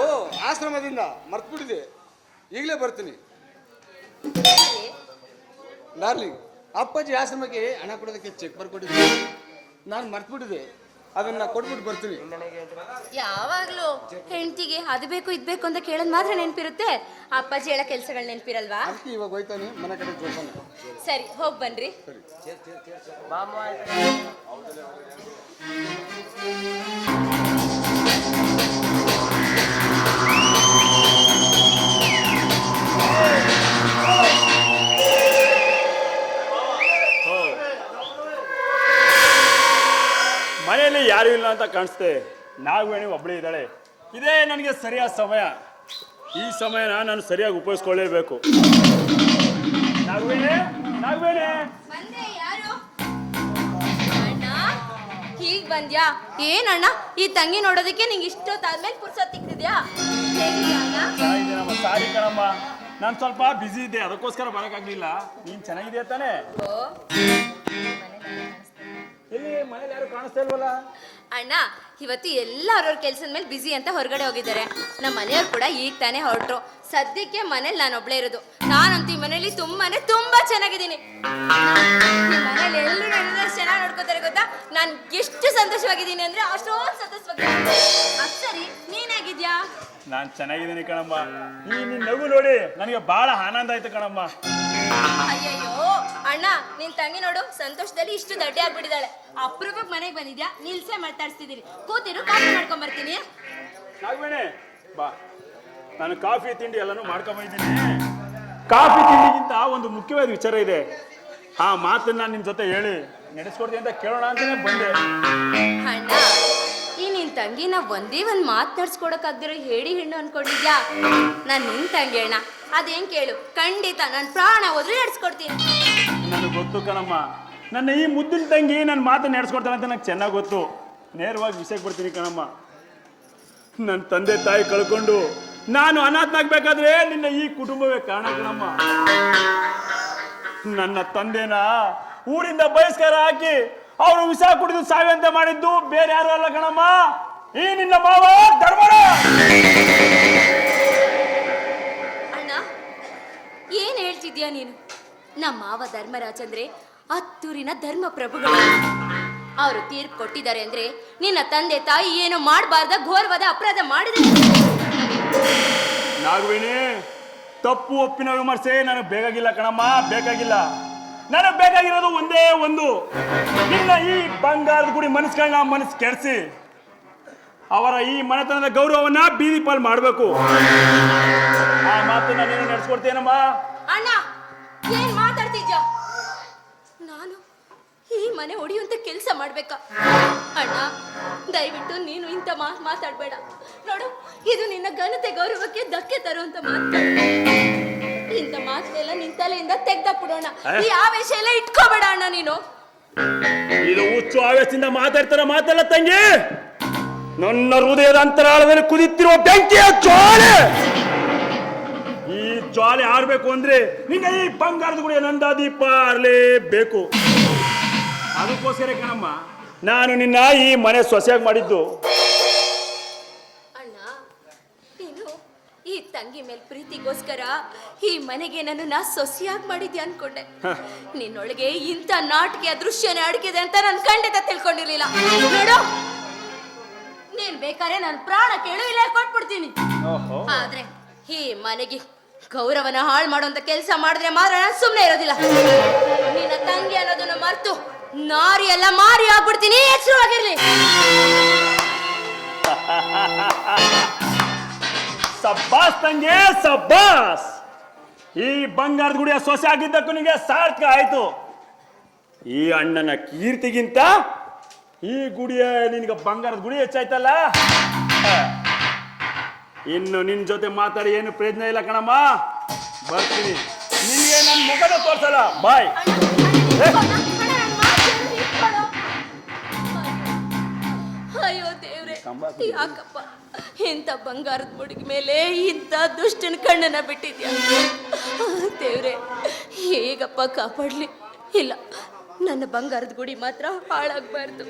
ಓ ಆಶ್ರಮದಿಂದ ಮರ್ತ್ಬಿಟ್ಟಿದೆ ಈಗಲೇ ಬರ್ತೀನಿ. ಡಾರ್ಲಿಂಗ್ ಅಪ್ಪಾಜಿ ಆಶ್ರಮಕ್ಕೆ ಹಣ ಕೊಡೋದಕ್ಕೆ ಚೆಕ್ ಬರ್ಕೊಟ್ಟಿದ್ದೆ ನಾನು ಮರ್ತ್ಬಿಟ್ಟಿದೆ ಅದನ್ನ ಕೊಟ್ಬಿಟ್ಟು ಬರ್ತೀನಿ. ಯಾವಾಗ್ಲೂ ಹೆಂಡತಿಗೆ ಅದು ಬೇಕು ಇದು ಬೇಕು ಅಂತ ಕೇಳೋದ್ ಮಾತ್ರ ನೆನಪಿರುತ್ತೆ. ಅಪ್ಪಾಜಿ ಹೇಳೋ ಕೆಲಸಗಳು ನೆನಪಿರಲ್ವಾ? ಅದಕ್ಕೆ ಇವಾಗ ಹೋಯ್ತಾನೆ ಮನೆ ಕಡೆ ಸರಿ ಹೋಗ್ ಬನ್ರಿ. ಮನೆಯಲ್ಲಿ ಯಾರು ಇಲ್ಲ ಅಂತ ಕಾಣಿಸ್ತೆ. ನಾಗವೇಣಿ ಒಬ್ಬಳೇ ಇದ್ದಾಳೆ. ಇದೇ ನನಗೆ ಸರಿಯಾದ ಸಮಯ. ಈ ಸಮಯನ ನಾನು ಸರಿಯಾಗಿ ಉಪಯೋಗಿಸ್ಕೊಳ್ಳೇಬೇಕು. ನಾಗವೇಣಿ ನಾಗವೇಣಿ ಹೀಗ್ ಬಂದ್ಯಾ? ಏನಣ್ಣ ಈ ತಂಗಿ ನೋಡೋದಕ್ಕೆ ನಿಂಗೆ ಇಷ್ಟೊತ್ತಾದ್ಮೇಲೆ ಪುರ್ಸತ್ ಸಿಕ್ತಿದ್ಯಾ ಹೇಗಿದ್ಯಾ ಅಣ್ಣ. ಸಾರಿ ಕಣಮ್ಮ. ನಾನು ಸ್ವಲ್ಪ ಬ್ಯುಸಿ ಇದ್ದೆ ಅದಕ್ಕೋಸ್ಕರ ಬರೋಕ್ಕಾಗಲಿಲ್ಲ. ನೀನು ಚೆನ್ನಾಗಿದೆಯಾ ತಾನೇ? ಓ ಎಲ್ಲಿ ಮನೇಲಿ ಯಾರು ಕಾಣಿಸ್ತಾ ಇಲ್ವಲ್ಲ? ಅಣ್ಣ ಇವತ್ತು ಎಲ್ಲ ಅವ್ರವ್ರ ಕೆಲ್ಸದ ಮೇಲೆ ಬಿಸಿ ಅಂತ ಹೊರಗಡೆ ಹೋಗಿದ್ದಾರೆ. ನಮ್ಮ ಮನೆಯವ್ರು ಕೂಡ ಈಗ ತಾನೇ ಹೊರಟ್ರು. ಸದ್ಯಕ್ಕೆ ಮನೇಲಿ ನಾನು ಒಬ್ಳೇ ಇರೋದು. ನಾನಂತೂ ಈ ಮನೇಲಿ ತುಂಬಾನೇ ತುಂಬಾ ಚೆನ್ನಾಗಿದ್ದೀನಿ. ಈ ಮನೇಲಿ ಎಲ್ಲರೂ ಚೆನ್ನಾಗಿ ನೋಡ್ಕೋತಾರೆ ಗೊತ್ತಾ? ನಾನು ಎಷ್ಟು ಸಂತೋಷವಾಗಿದ್ದೀನಿ ಅಂದ್ರೆ ಅಷ್ಟೊಂದು ಸಂತೋಷವಾಗಿದ್ದೀನಿ. ಅದ್ ಸರಿ ನೀನಾಗಿದ್ಯಾ ನಾನು ಚೆನ್ನಾಗಿದ್ದೀನಿ ಕಣಮ್ಮ. ಈ ನಿನ್ನ ನಗು ನೋಡಿ ನನಗೆ ಬಹಳ ಆನಂದ ಆಯ್ತು ಕಣಮ್ಮ. ಅಯ್ಯಯ್ಯೋ ಅಣ್ಣ ನಿನ್ ತಂಗಿ ನೋಡು ಸಂತೋಷದಲ್ಲಿ ಇಷ್ಟು ದಡ್ಡೆ ಆಗ್ಬಿಟ್ಟಿದ್ದಾಳೆ ಅಪರೂಪಕ್ಕೆ ಮನೆಗೆ ಬಂದಿದ್ಯಾ? ನಿಲ್ಸೆ ಮಾತಾಡ್ಸ್ತಿದ್ದೀರಿ ಕೂತಿರು ಕಾಫಿ ಮಾಡ್ಕೊಂಡ್ ಬರ್ತೀನಿ. ನಾಗವೇಣಿ ಬಾ. ನಾನು ಕಾಫಿ ತಿಂಡಿ ಎಲ್ಲಾನು ಮಾಡ್ಕೊಂಬಂದಿದ್ದೀನಿ ಕಾಫಿ ತಿಂಡಿಗಿಂತ ಒಂದು ಮುಖ್ಯವಾದ ವಿಚಾರ ಇದೆ. ಆ ಮಾತನ್ನ ನಿಮ್ ಜೊತೆ ಹೇಳಿ ನಡೆಸ್ಕೊಡ್ತೀನಿ ಅಂತ ಕೇಳೋಣ ಅಂತಾನೆ ಬಂದೆ. ಅಣ್ಣ ಈ ನಿನ್ ತಂಗಿನ ಒಂದೇ ಒಂದ್ ಮಾತನಾಡ್ಸ್ಕೊಡಕ್ಕಾಗ್ದಿರೋ ಹೇಳಿ ಹೆಣ್ಣು ಅನ್ಕೊಂಡಿದ್ಯಾ? ನಾನ್ ನಿನ್ ತಂಗಿ ಅಣ್ಣ. ಅದೇನ್ ಕೇಳು? ಖಂಡಿತ ನನ್ ಪ್ರಾಣ ಹೋದ್ರೆ ನಡ್ಸ್ಕೊಡ್ತೀನಿ. ನನಗೆ ಗೊತ್ತು ಕಣಮ್ಮ. ನನ್ನ ಈ ಮುದ್ದಿನ ತಂಗಿ ನನ್ನ ಮಾತು ನಡೆಸ್ಕೊಡ್ತಾನೆ ಅಂತ ನಂಗೆ ಚೆನ್ನಾಗಿ ಗೊತ್ತು. ನೇರವಾಗಿ ವಿಷಯಕ್ಕೆ ಬರ್ತೀನಿ ಕಣಮ್ಮ. ನನ್ನ ತಂದೆ ತಾಯಿ ಕಳ್ಕೊಂಡು ನಾನು ಅನಾಥನಾಗ್ಬೇಕಾದ್ರೆ ನಿನ್ನ ಈ ಕುಟುಂಬವೇ ಕಾರಣ ಕಣಮ್ಮ. ನನ್ನ ತಂದೆನ ಊರಿಂದ ಬಹಿಷ್ಕಾರ ಹಾಕಿ ಅವರು ವಿಷ ಕುಡಿದು ಸಾವಿಯಂತೆ ಮಾಡಿದ್ದು ಬೇರೆ ಯಾರು ಅಲ್ಲ ಕಣಮ್ಮ. ಈ ನಿನ್ನ ಮಾವ ಧರ್ಮರ ನಮ್ಮ ಮಾವ ಧರ್ಮರಾಜಂದ್ರೆ ಹತ್ತೂರಿನ ಧರ್ಮ ಪ್ರಭುಗಳು ಅವರು ತೀರ್ಪು ಕೊಟ್ಟಿದ್ದಾರೆ ಅಂದ್ರೆ ನಿನ್ನ ತಂದೆ ತಾಯಿ ಏನು ಮಾಡಬಾರ್ದ ಘೋರವಾದ ಅಪರಾಧ ಮಾಡಿದ ನಾಗವೇಣಿ ತಪ್ಪು ಒಪ್ಪಿನ ವಿಮರ್ಶೆ ನನಗೆ ಬೇಕಾಗಿಲ್ಲ ಕಣಮ್ಮ ಬೇಕಾಗಿಲ್ಲ. ನನಗೆ ಬೇಕಾಗಿರೋದು ಒಂದೇ ಒಂದು. ನಿನ್ನ ಈ ಬಂಗಾರದ ಗುಡಿ ಮನಸ್ಗಳನ್ನ ಮನಸ್ಸು ಕೆಡಿಸಿ. ಅವರ ಈ ಮನೆತನದ ಗೌರವವನ್ನ ಬೀದಿ ಪಾಲ್ ಮಾಡಬೇಕು. ಆ ಮಾತನ್ನ ನೀನು ನಡೆಸ್ಕೊಡ್ತೇನಮ್ಮ ಅಣ್ಣ ಏನ್ ನಾನು ಈ ಮನೆ ಹೊಡಿಯುವಂತ ಕೆಲಸ ಮಾಡ್ಬೇಕಾ? ಅಣ್ಣ ದಯವಿಟ್ಟು ನೀನು ಇಂಥ ಮಾತು ಮಾತಾಡ್ಬೇಡ. ನೋಡು ಇದು ನಿನ್ನ ಘನತೆ ಗೌರವಕ್ಕೆ ಧಕ್ಕೆ ತರುವಂತ ಮಾತು. ಇಂಥ ಮಾತನ್ನೆಲ್ಲ ನಿನ್ ತಲೆಯಿಂದ ತೆಗ್ದಾಕ್ಬಿಡೋಣ. ಈ ಆವೇಶ ಎಲ್ಲ ಇಟ್ಕೋಬೇಡ ಅಣ್ಣ ನೀನು. ಇದು ಹುಚ್ಚು ಆವೇಶದಿಂದ ಮಾತಾಡ್ತಾರ ಮಾತಲ್ಲ ತಂಗಿ? ನನ್ನ ಹೃದಯದ ಅಂತರಾಳದಲ್ಲಿ ಕುದಿತಿರುವ ಬೆಂಕಿಯ ಜ್ವಾಲೆ! ಈ ಜ್ವಾಲೆ ಆಡ್ಬೇಕು ಅಂದ್ರೆ ನಿನ್ನ ಈ ಬಂಗಾರದ ಗುಡಿಯ ನಂದಾದೀಪ ಆರ್ಲೇಬೇಕು ಅದಕ್ಕೋಸ್ಕರ ಕಣಮ್ಮ ನಾನು ನಿನ್ನ ಈ ಮನೆ ಸೊಸೆಯಾಗಿ ಮಾಡಿದ್ದು. ಅಣ್ಣ ನೀನು ಈ ತಂಗಿ ಮೇಲೆ ಪ್ರೀತಿಗೋಸ್ಕರ ಈ ಮನೆಗೆ ನನ್ನನ್ನ ಸೊಸೆಯಾಗಿ ಮಾಡಿದ್ಯಾ ಅನ್ಕೊಂಡೆ. ನಿನ್ನೊಳಗೆ ಇಂಥ ನಾಟಕ ದೃಶ್ಯನೇ ಅಡಗಿದೆ ಅಂತ ನಾನು ಖಂಡಿತ ತಿಳ್ಕೊಂಡಿರ್ಲಿಲ್ಲ. ನೋಡು ನೀನ್ ಬೇಕಾದ್ರೆ ನಾನು ಪ್ರಾಣ ಕೇಳು ಇಲ್ಲ ಕೊಟ್ಬಿಡ್ತೀನಿ ಆದ್ರೆ ಈ ಮನೆಗೆ ಗೌರವನ ಹಾಳು ಮಾಡುವಂತ ಕೆಲಸ ಮಾಡಿದ್ರೆ ಮಾತ್ರ ನಾನು ಸುಮ್ಮನೆ ಇರೋದಿಲ್ಲ. ನಿನ್ನ ತಂಗಿ ಅನ್ನೋದನ್ನ ಮರ್ತು ನಾರಿ ಎಲ್ಲ ಮಾರಿ ಆಗ್ಬಿಡ್ತೀನಿ ಎಚ್ಚರವಾಗಿರ್ಲಿ ಸಬ್ಬಾಸ್ ತಂಗಿ, ಸಬ್ಬಾಸ್! ಈ ಬಂಗಾರದ ಗುಡಿಯ ಸೊಸೆ ಆಗಿದ್ದಕ್ಕೂ ನಿಮಗೆ ಸಾರ್ಥಕ ಆಯ್ತು. ಈ ಅಣ್ಣನ ಕೀರ್ತಿಗಿಂತ ಈ ಗುಡಿಯ ನಿನಗೆ ಬಂಗಾರದ ಗುಡಿ ಹೆಚ್ಚಾಯ್ತಲ್ಲ. ಇನ್ನು ನಿನ್ ಜೊತೆ ಮಾತಾಡಿ ಏನು ಪ್ರಯೋಜನ ಇಲ್ಲ ಕಣಮ್ಮ. ಬರ್ತೀನಿ. ನಿನಗೆ ನನ್ನ ಮುಖದ ತೋರ್ಸಲ್ಲ. ಬಾಯ್. ಅಯ್ಯೋ ದೇವ್ರೆ ಯಾಕಪ್ಪ? ಇಂಥ ಬಂಗಾರದ ಹುಡುಗಿ ಮೇಲೆ ಇಂಥ ದುಷ್ಟನ ಕಣ್ಣನ್ನ ಬಿಟ್ಟಿದ್ಯಾ? ದೇವ್ರೆ ಹೇಗಪ್ಪ ಕಾಪಾಡ್ಲಿ? ಇಲ್ಲ ನನ್ನ ಬಂಗಾರದ ಗುಡಿ ಮಾತ್ರ ಹಾಳಾಗಬಾರ್ದು.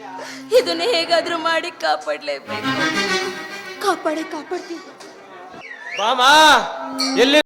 ಇದನ್ನ ಹೇಗಾದ್ರೂ ಮಾಡಿ ಕಾಪಾಡ್ಲೇಬೇಕು. ಕಾಪಾಡೇ ಕಾಪಾಡ್ತೀನಿ. ಬಾಮ ಎಲ್ಲಿ